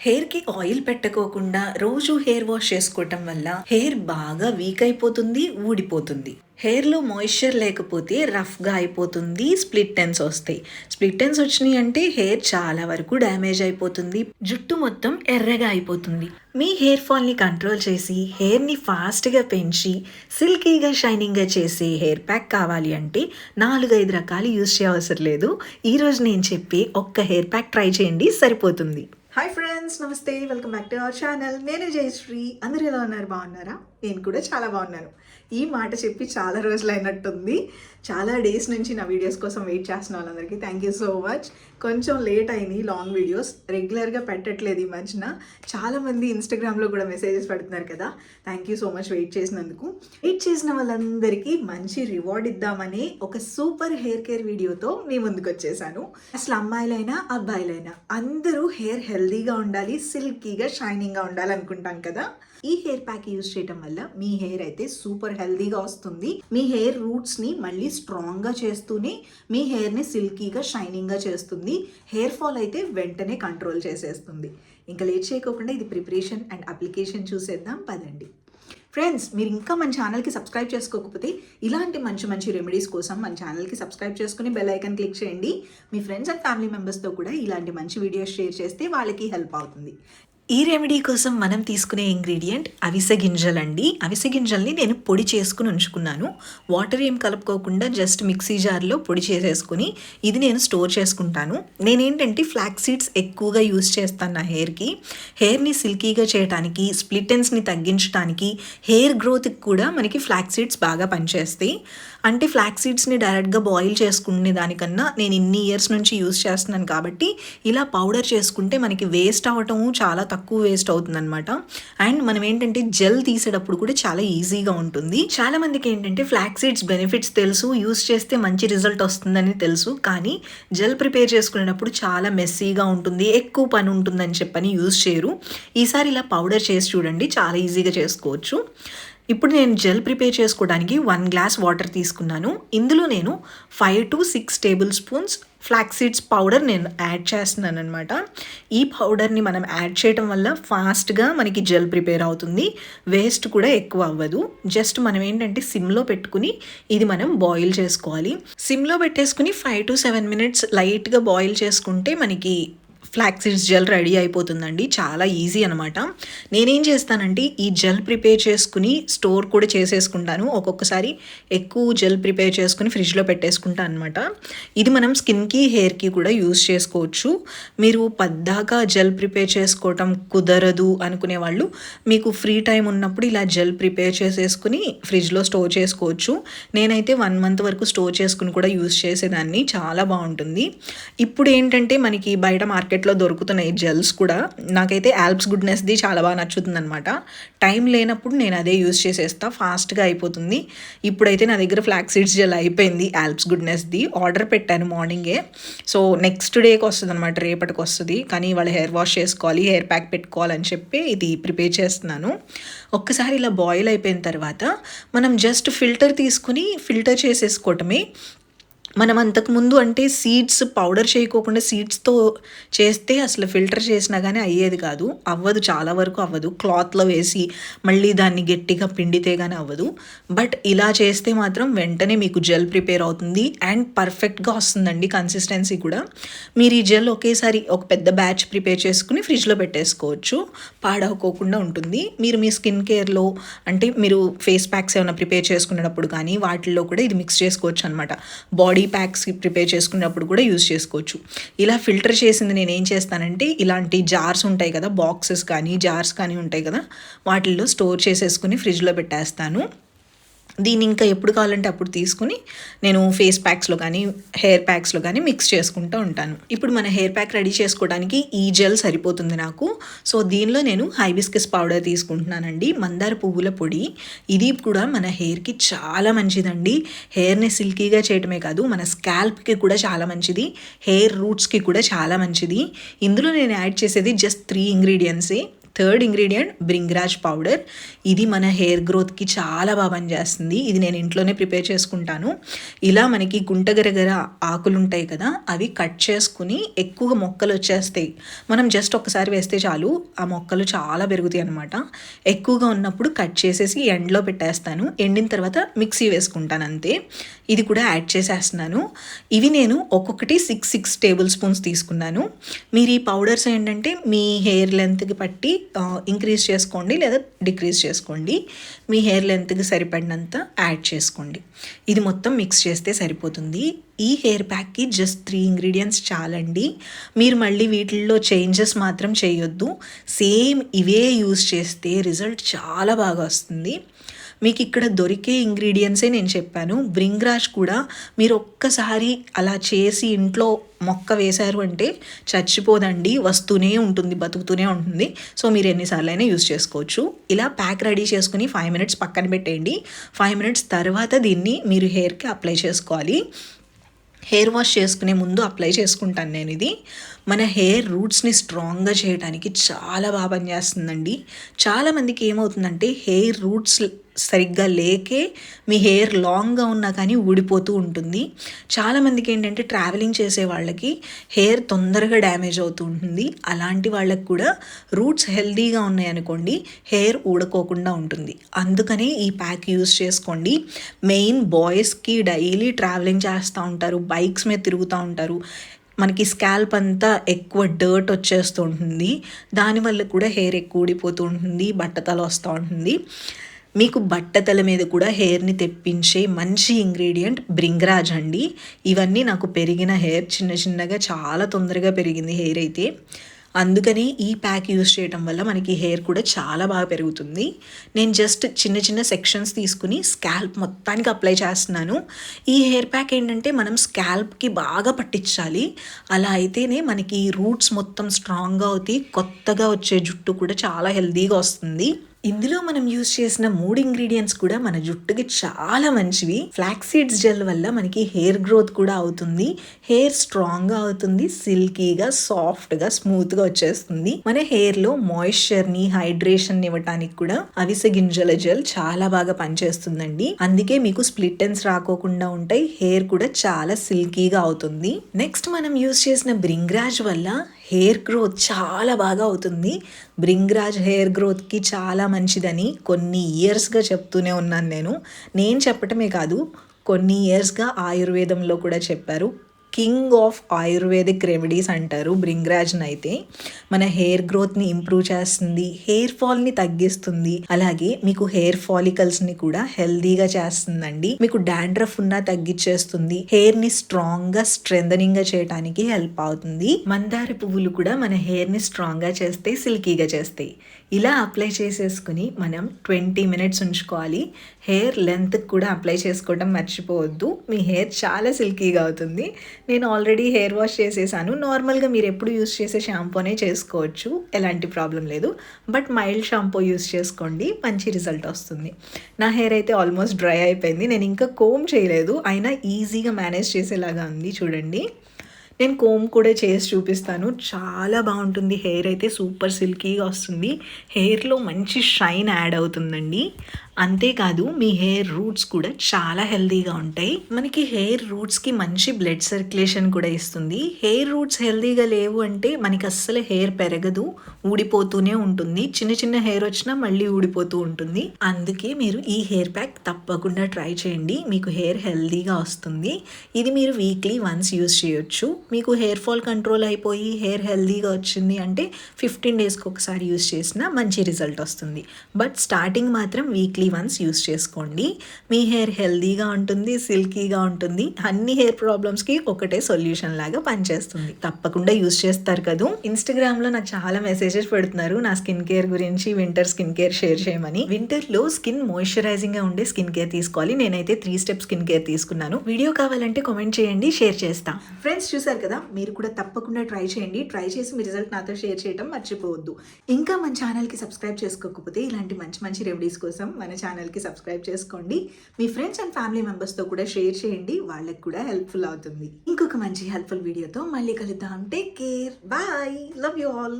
హెయిర్కి ఆయిల్ పెట్టకోకుండా రోజు hair wash చేసుకోవటం వల్ల హెయిర్ బాగా వీక్ అయిపోతుంది ఊడిపోతుంది. హెయిర్లో మాయిశ్చర్ లేకపోతే రఫ్గా అయిపోతుంది స్ప్లిట్ టెన్స్ వస్తాయి. స్ప్లిట్ టెన్స్ వచ్చినాయి అంటే హెయిర్ చాలా వరకు డ్యామేజ్ అయిపోతుంది జుట్టు మొత్తం ఎర్రగా అయిపోతుంది. మీ హెయిర్ ఫాల్ని కంట్రోల్ చేసి హెయిర్ని ఫాస్ట్గా పెంచి సిల్కీగా షైనింగ్గా చేసే హెయిర్ ప్యాక్ కావాలి అంటే నాలుగైదు రకాలు యూజ్ చేయవసరం లేదు. ఈరోజు నేను చెప్పి ఒక్క హెయిర్ ప్యాక్ ట్రై చేయండి సరిపోతుంది. Hi friends namaste welcome back to our channel నేను జయశ్రీ అందరూ ఎలా ఉన్నారు? బాగున్నారా? నేను కూడా చాలా బాగున్నాను. ఈ మాట చెప్పి చాలా రోజులు అయినట్టుంది చాలా డేస్ నుంచి నా వీడియోస్ కోసం వెయిట్ చేస్తున్న వాళ్ళందరికీ థ్యాంక్ యూ సో మచ్ కొంచెం లేట్ అయినాయి లాంగ్ వీడియోస్ రెగ్యులర్గా పెట్టట్లేదు ఈ మధ్యన. చాలామంది ఇన్స్టాగ్రామ్లో కూడా మెసేజెస్ పెడుతున్నారు కదా. Thank you so much wait చేసినందుకు. వెయిట్ చేసిన వాళ్ళందరికీ మంచి రివార్డ్ ఇద్దామని ఒక సూపర్ హెయిర్ కేర్ వీడియోతో మీ ముందుకు వచ్చేసాను. అసలు అమ్మాయిలైనా అబ్బాయిలైనా అందరూ హెయిర్ హెల్దీగా ఉండాలి సిల్కీగా షైనింగ్గా ఉండాలి అనుకుంటాం కదా. ఈ హెయిర్ ప్యాక్ యూజ్ చేయడం వల్ల మీ హెయిర్ అయితే సూపర్ హెల్దీగా వస్తుంది. మీ హెయిర్ రూట్స్ని మళ్ళీ స్ట్రాంగ్గా చేస్తూనే మీ హెయిర్ని సిల్కీగా షైనింగ్గా చేస్తుంది. హెయిర్ ఫాల్ అయితే వెంటనే కంట్రోల్ చేసేస్తుంది. ఇంకా లేట్ చేయకోకుండా ఇది ప్రిపరేషన్ అండ్ అప్లికేషన్ చూసేద్దాం. పదండి. ఫ్రెండ్స్ మీరు ఇంకా మన ఛానల్కి సబ్స్క్రైబ్ చేసుకోకపోతే ఇలాంటి మంచి మంచి రెమెడీస్ కోసం మన ఛానల్కి సబ్స్క్రైబ్ చేసుకుని బెల్ ఐకన్ క్లిక్ చేయండి. మీ ఫ్రెండ్స్ అండ్ ఫ్యామిలీ మెంబర్స్తో కూడా ఇలాంటి మంచి వీడియోస్ షేర్ చేస్తే వాళ్ళకి హెల్ప్ అవుతుంది. ఈ రెమెడీ కోసం మనం తీసుకునే ఇంగ్రీడియంట్ అవిసె గింజలండి. అవిసె గింజల్ని నేను పొడి చేసుకుని ఉంచుకున్నాను. వాటర్ ఏం కలుపుకోకుండా జస్ట్ మిక్సీ జార్లో పొడి చేసేసుకుని ఇది నేను స్టోర్ చేసుకుంటాను. నేనేంటంటే ఫ్లాక్ సీడ్స్ ఎక్కువగా యూస్ చేస్తాను నా హెయిర్కి హెయిర్ని సిల్కీగా చేయడానికి స్ప్లిటెన్స్ని తగ్గించడానికి హెయిర్ గ్రోత్కి కూడా మనకి ఫ్లాక్ సీడ్స్ బాగా పనిచేస్తాయి. అంటే ఫ్లాక్ సీడ్స్ని డైరెక్ట్గా బాయిల్ చేసుకునే దానికన్నా నేను ఇన్ని ఇయర్స్ నుంచి యూస్ చేస్తున్నాను కాబట్టి ఇలా పౌడర్ చేసుకుంటే మనకి వేస్ట్ అవ్వటం చాలా తక్కువ వేస్ట్ అవుతుంది అనమాట అండ్ మనం ఏంటంటే జెల్ తీసేటప్పుడు కూడా చాలా ఈజీగా ఉంటుంది. చాలా మందికి ఏంటంటే ఫ్లాక్ సీడ్స్ బెనిఫిట్స్ తెలుసు యూస్ చేస్తే మంచి రిజల్ట్ వస్తుందని తెలుసు. కానీ జెల్ ప్రిపేర్ చేసుకునేటప్పుడు చాలా మెస్సీగా ఉంటుంది ఎక్కువ పని ఉంటుందని చెప్పని యూస్ చేయరు. ఈసారి ఇలా పౌడర్ చేసి చూడండి చాలా ఈజీగా చేసుకోవచ్చు. ఇప్పుడు నేను జెల్ ప్రిపేర్ చేసుకోవడానికి వన్ గ్లాస్ వాటర్ తీసుకున్నాను. ఇందులో నేను five to six tablespoons flax seeds powder నేను యాడ్ చేస్తున్నాను అనమాట ఈ పౌడర్ని మనం యాడ్ చేయడం వల్ల ఫాస్ట్గా మనకి జెల్ ప్రిపేర్ అవుతుంది. వేస్ట్ కూడా ఎక్కువ అవ్వదు. జస్ట్ మనం ఏంటంటే సిమ్లో పెట్టుకుని ఇది మనం బాయిల్ చేసుకోవాలి. సిమ్లో పెట్టేసుకుని ఫైవ్ టు సెవెన్ మినిట్స్ లైట్గా బాయిల్ చేసుకుంటే మనకి ఫ్లాక్ సీడ్స్ జెల్ రెడీ అయిపోతుందండి. చాలా ఈజీ అనమాట నేనేం చేస్తానంటే ఈ జెల్ ప్రిపేర్ చేసుకుని స్టోర్ కూడా చేసేసుకుంటాను. ఒక్కొక్కసారి ఎక్కువ జెల్ ప్రిపేర్ చేసుకుని ఫ్రిడ్జ్లో పెట్టేసుకుంటాను అనమాట ఇది మనం స్కిన్కి హెయిర్కి కూడా యూస్ చేసుకోవచ్చు. మీరు పద్దాకా జెల్ ప్రిపేర్ చేసుకోవటం కుదరదు అనుకునే వాళ్ళు మీకు ఫ్రీ టైం ఉన్నప్పుడు ఇలా జెల్ ప్రిపేర్ చేసేసుకుని ఫ్రిడ్జ్లో స్టోర్ చేసుకోవచ్చు. నేనైతే వన్ మంత్ వరకు స్టోర్ చేసుకుని కూడా యూస్ చేసేదాన్ని. చాలా బాగుంటుంది. ఇప్పుడు ఏంటంటే మనకి బయట మార్కెట్ మార్కెట్లో దొరుకుతున్నాయి జెల్స్ కూడా. నాకైతే ఆల్ప్స్ గుడ్నెస్ది చాలా బాగా నచ్చుతుంది అనమాట టైం లేనప్పుడు నేను అదే యూస్ చేసేస్తా. ఫాస్ట్గా అయిపోతుంది. ఇప్పుడైతే నా దగ్గర ఫ్లాక్ సీడ్స్ జెల్ అయిపోయింది ఆల్ప్స్ గుడ్నెస్ది ఆర్డర్ పెట్టాను మార్నింగే సో నెక్స్ట్ డేకి వస్తుంది అనమాట రేపటికి వస్తుంది. కానీ వాళ్ళు హెయిర్ వాష్ చేసుకోవాలి హెయిర్ ప్యాక్ పెట్టుకోవాలని చెప్పి ఇది ప్రిపేర్ చేస్తున్నాను. ఒక్కసారి ఇలా బాయిల్ అయిపోయిన తర్వాత మనం జస్ట్ ఫిల్టర్ తీసుకుని ఫిల్టర్ చేసేసుకోవటమే. మనం అంతకుముందు అంటే సీడ్స్ పౌడర్ చేయకోకుండా సీడ్స్తో చేస్తే అసలు ఫిల్టర్ చేసినా కానీ అయ్యేది కాదు. అవ్వదు చాలా వరకు అవ్వదు. క్లాత్లో వేసి మళ్ళీ దాన్ని గట్టిగా పిండితే కానీ అవ్వదు. బట్ ఇలా చేస్తే మాత్రం వెంటనే మీకు జెల్ ప్రిపేర్ అవుతుంది అండ్ పర్ఫెక్ట్గా వస్తుందండి కన్సిస్టెన్సీ కూడా. మీరు ఈ జెల్ ఒకేసారి ఒక పెద్ద బ్యాచ్ ప్రిపేర్ చేసుకుని ఫ్రిడ్జ్లో పెట్టేసుకోవచ్చు. పాడవకోకుండా ఉంటుంది. మీరు మీ స్కిన్ కేర్లో అంటే మీరు ఫేస్ ప్యాక్స్ ఏమైనా ప్రిపేర్ చేసుకునేటప్పుడు కానీ వాటిల్లో కూడా ఇది మిక్స్ చేసుకోవచ్చు అనమాట బాడీ ప్యాక్స్ ప్రిపేర్ చేసుకున్నప్పుడు కూడా యూజ్ చేసుకోవచ్చు. ఇలా ఫిల్టర్ చేసింది నేను ఏం చేస్తానంటే ఇలాంటి జార్స్ ఉంటాయి కదా బాక్సెస్ కానీ జార్స్ కానీ ఉంటాయి కదా వాటిల్లో స్టోర్ చేసేసుకుని ఫ్రిడ్జ్లో పెట్టేస్తాను. దీన్ని ఇంకా ఎప్పుడు కావాలంటే అప్పుడు తీసుకుని నేను ఫేస్ ప్యాక్స్లో కానీ హెయిర్ ప్యాక్స్లో కానీ మిక్స్ చేసుకుంటూ ఉంటాను. ఇప్పుడు మన హెయిర్ ప్యాక్ రెడీ చేసుకోవడానికి ఈ జెల్ సరిపోతుంది నాకు. సో దీనిలో నేను హైబిస్కస్ పౌడర్ తీసుకుంటున్నానండి. మందార పువ్వుల పొడి. ఇది కూడా మన హెయిర్కి చాలా మంచిదండి. హెయిర్ని సిల్కీగా చేయటమే కాదు మన స్కాల్ప్కి కూడా చాలా మంచిది. హెయిర్ రూట్స్కి కూడా చాలా మంచిది. ఇందులో నేను యాడ్ చేసేది just three ఇంగ్రీడియంట్సే. Third ingredient bhringraj powder. ఇది మన హెయిర్ గ్రోత్కి చాలా బాగా పనిచేస్తుంది. ఇది నేను ఇంట్లోనే ప్రిపేర్ చేసుకుంటాను. ఇలా మనకి గుంటగరగర ఆకులు ఉంటాయి కదా అవి కట్ చేసుకుని ఎక్కువ మొక్కలు వచ్చేస్తాయి. మనం జస్ట్ ఒక్కసారి వేస్తే చాలు ఆ మొక్కలు చాలా పెరుగుతాయి అనమాట ఎక్కువగా ఉన్నప్పుడు కట్ చేసేసి ఎండలో పెట్టేస్తాను. ఎండిన తర్వాత మిక్సీ వేసుకుంటాను అంతే. ఇది కూడా యాడ్ చేసేస్తున్నాను. ఇవి నేను ఒక్కొక్కటి సిక్స్ సిక్స్ టేబుల్ స్పూన్స్ తీసుకున్నాను. మీరు ఈ పౌడర్స్ ఏంటంటే మీ హెయిర్ లెంత్కి పట్టి ఇంక్రీజ్ చేసుకోండి లేదా డిక్రీజ్ చేసుకోండి. మీ హెయిర్ లెంత్కి సరిపడినంత యాడ్ చేసుకోండి. ఇది మొత్తం మిక్స్ చేస్తే సరిపోతుంది. ఈ హెయిర్ ప్యాక్కి జస్ట్ త్రీ ఇంగ్రీడియంట్స్ చాలండి. మీరు మళ్ళీ వీటిల్లో చేంజెస్ మాత్రం చేయొద్దు. సేమ్ ఇవే యూస్ చేస్తే రిజల్ట్ చాలా బాగా వస్తుంది. మీకు ఇక్కడ దొరికే ఇంగ్రీడియంట్సే నేను చెప్పాను. బ్రింగ్రాష్ కూడా మీరు ఒక్కసారి అలా చేసి ఇంట్లో మొక్క వేశారు అంటే చచ్చిపోదండి వస్తూనే ఉంటుంది బతుకుతూనే ఉంటుంది. సో మీరు ఎన్నిసార్లు అయినా యూస్ చేసుకోవచ్చు. ఇలా ప్యాక్ రెడీ చేసుకుని ఫైవ్ మినిట్స్ పక్కన పెట్టేయండి. ఫైవ్ మినిట్స్ తర్వాత దీన్ని మీరు హెయిర్కి అప్లై చేసుకోవాలి. హెయిర్ వాష్ చేసుకునే ముందు అప్లై చేసుకుంటాను నేను ఇది మన హెయిర్ రూట్స్ని స్ట్రాంగ్గా చేయడానికి చాలా బాగా పనిచేస్తుందండి. చాలామందికి ఏమవుతుందంటే హెయిర్ రూట్స్ సరిగ్గా లేకే మీ హెయిర్ లాంగ్గా ఉన్నా కానీ ఊడిపోతూ ఉంటుంది. చాలామందికి ఏంటంటే ట్రావెలింగ్ చేసే వాళ్ళకి హెయిర్ తొందరగా డ్యామేజ్ అవుతూ ఉంటుంది. అలాంటి వాళ్ళకి కూడా రూట్స్ హెల్దీగా ఉన్నాయనుకోండి హెయిర్ ఊడుకోకుండా ఉంటుంది. అందుకనే ఈ ప్యాక్ యూస్ చేసుకోండి. మెయిన్ బాయ్స్కి డైలీ ట్రావెలింగ్ చేస్తూ ఉంటారు బైక్స్ మీద తిరుగుతూ ఉంటారు. మనకి స్కాల్ప్ అంతా ఎక్కువ డర్ట్ వచ్చేస్తూ ఉంటుంది. దానివల్ల కూడా హెయిర్ ఎక్కువ ఊడిపోతూ ఉంటుంది బట్టతల వస్తూ ఉంటుంది. మీకు బట్టతల మీద కూడా హెయిర్ని తెప్పించే మంచి ఇంగ్రీడియంట్ బ్రింగ్రాజ్ అండి. ఇవన్నీ నాకు పెరిగిన హెయిర్ చిన్న చిన్నగా చాలా తొందరగా పెరిగింది హెయిర్ అయితే. అందుకని ఈ ప్యాక్ యూస్ చేయడం వల్ల మనకి హెయిర్ కూడా చాలా బాగా పెరుగుతుంది. నేను జస్ట్ చిన్న చిన్న సెక్షన్స్ తీసుకుని స్కాల్ప్ మొత్తానికి అప్లై చేస్తున్నాను. ఈ హెయిర్ ప్యాక్ ఏంటంటే మనం స్కాల్ప్కి బాగా పట్టించాలి. అలా అయితేనే మనకి రూట్స్ మొత్తం స్ట్రాంగ్గా అవుతాయి. కొత్తగా వచ్చే జుట్టు కూడా చాలా హెల్దీగా వస్తుంది. ఇందులో మనం యూజ్ చేసిన మూడు ఇంగ్రీడియంట్స్ కూడా మన జుట్టుకి చాలా మంచివి. ఫ్లాక్ సీడ్స్ జెల్ వల్ల మనకి హెయిర్ గ్రోత్ కూడా అవుతుంది. హెయిర్ స్ట్రాంగ్గా అవుతుంది సిల్కీగా సాఫ్ట్గా స్మూత్గా వచ్చేస్తుంది. మన హెయిర్లో మాయిశ్చర్ని హైడ్రేషన్ ఇవ్వటానికి కూడా అవిసె గింజల జెల్ చాలా బాగా పనిచేస్తుందండి. అందుకే మీకు స్ప్లిట్టెన్స్ రాకోకుండా ఉంటాయి. హెయిర్ కూడా చాలా సిల్కీగా అవుతుంది. నెక్స్ట్ మనం యూజ్ చేసిన బ్రింగ్రాజ్ వల్ల హెయిర్ గ్రోత్ చాలా బాగా అవుతుంది. బ్రింగ్రాజ్ హెయిర్ గ్రోత్కి చాలా మంచిదని కొన్ని ఇయర్స్గా చెప్తూనే ఉన్నాను నేను. నేను చెప్పటమే కాదు కొన్ని ఇయర్స్గా ఆయుర్వేదంలో కూడా చెప్పారు. కింగ్ ఆఫ్ ఆయుర్వేదిక్ రెమెడీస్ అంటారు బ్రింగ్రాజ్ని అయితే మన హెయిర్ గ్రోత్ని ఇంప్రూవ్ చేస్తుంది హెయిర్ ఫాల్ని తగ్గిస్తుంది అలాగే మీకు హెయిర్ ఫాలికల్స్ని కూడా హెల్దీగా చేస్తుందండి. మీకు డాండ్రఫ్ ఉన్నా తగ్గించేస్తుంది హెయిర్ని స్ట్రాంగ్గా స్ట్రెంథనింగ్గా చేయడానికి హెల్ప్ అవుతుంది. మందార పువ్వులు కూడా మన హెయిర్ని స్ట్రాంగ్గా చేస్తాయి సిల్కీగా చేస్తాయి. ఇలా అప్లై చేసేసుకుని మనం ట్వంటీ మినిట్స్ ఉంచుకోవాలి. హెయిర్ లెంత్ కూడా అప్లై చేసుకోవడం మర్చిపోవద్దు. మీ హెయిర్ చాలా సిల్కీగా అవుతుంది. నేను ఆల్రెడీ హెయిర్ వాష్ చేసేసాను. నార్మల్గా మీరు ఎప్పుడు యూస్ చేసే షాంపూనే చేసుకోవచ్చు. ఎలాంటి ప్రాబ్లం లేదు. బట్ మైల్డ్ షాంపూ యూస్ చేసుకోండి. మంచి రిజల్ట్ వస్తుంది. నా హెయిర్ అయితే ఆల్మోస్ట్ డ్రై అయిపోయింది. నేను ఇంకా కోమ్ చేయలేదు. అయినా ఈజీగా మేనేజ్ చేసేలాగా ఉంది చూడండి. నేను కోమ్ కూడా చేసి చూపిస్తాను. చాలా బాగుంటుంది. హెయిర్ అయితే సూపర్ సిల్కీగా వస్తుంది. హెయిర్లో మంచి షైన్ యాడ్ అవుతుందండి. అంతేకాదు మీ హెయిర్ రూట్స్ కూడా చాలా హెల్దీగా ఉంటాయి. మనకి హెయిర్ రూట్స్కి మంచి బ్లడ్ సర్క్యులేషన్ కూడా ఇస్తుంది. హెయిర్ రూట్స్ హెల్దీగా లేవు అంటే మనకి అస్సలు హెయిర్ పెరగదు. ఊడిపోతూనే ఉంటుంది. చిన్న చిన్న హెయిర్ వచ్చినా మళ్ళీ ఊడిపోతూ ఉంటుంది. అందుకే మీరు ఈ హెయిర్ ప్యాక్ తప్పకుండా ట్రై చేయండి. మీకు హెయిర్ హెల్దీగా వస్తుంది. ఇది మీరు వీక్లీ వన్స్ యూస్ చేయొచ్చు. మీకు హెయిర్ ఫాల్ కంట్రోల్ అయిపోయి హెయిర్ హెల్దీగా వచ్చింది అంటే ఫిఫ్టీన్ డేస్కి ఒకసారి యూస్ చేసినా మంచి రిజల్ట్ వస్తుంది. బట్ స్టార్టింగ్ మాత్రం వీక్లీ వన్స్ యూస్ చేసుకోండి. మీ హెయిర్ హెల్దీగా ఉంటుంది సిల్కీగా ఉంటుంది. అన్ని హెయిర్ ప్రాబ్లమ్స్కి ఒకటే సొల్యూషన్ లాగా పనిచేస్తుంది. తప్పకుండా యూస్ చేస్తారు కదా. ఇన్స్టాగ్రామ్లో నాకు చాలా మెసేజెస్ పెడుతున్నారు. నా స్కిన్ కేర్ గురించి వింటర్ స్కిన్ కేర్ షేర్ చేయమని. వింటర్లో స్కిన్ మాయిశ్చరైజింగ్గా ఉండే స్కిన్ కేర్ తీసుకోవాలి. నేనైతే త్రీ స్టెప్ స్కిన్ కేర్ తీసుకున్నాను. వీడియో కావాలంటే కామెంట్ చేయండి షేర్ చేస్తా. ఫ్రెండ్స్ చూసారు? కదా మీరు కూడా తప్పకుండా ట్రై చేయండి. ట్రై చేసి మీ రిజల్ట్ నాతో షేర్ చేయడం మర్చిపోవద్దు. ఇంకా మన ఛానల్కి సబ్స్క్రైబ్ చేసుకోకపోతే ఇలాంటి మంచి మంచి రెమెడీస్ కోసం మన ఛానల్కి సబ్స్క్రైబ్ చేసుకోండి. మీ ఫ్రెండ్స్ అండ్ ఫ్యామిలీ మెంబర్స్తో కూడా షేర్ చేయండి. వాళ్ళకి కూడా హెల్ప్ఫుల్ అవుతుంది. ఇంకొక మంచి హెల్ప్ఫుల్ వీడియోతో మళ్ళీ కలుద్దాం. Take care bye love you all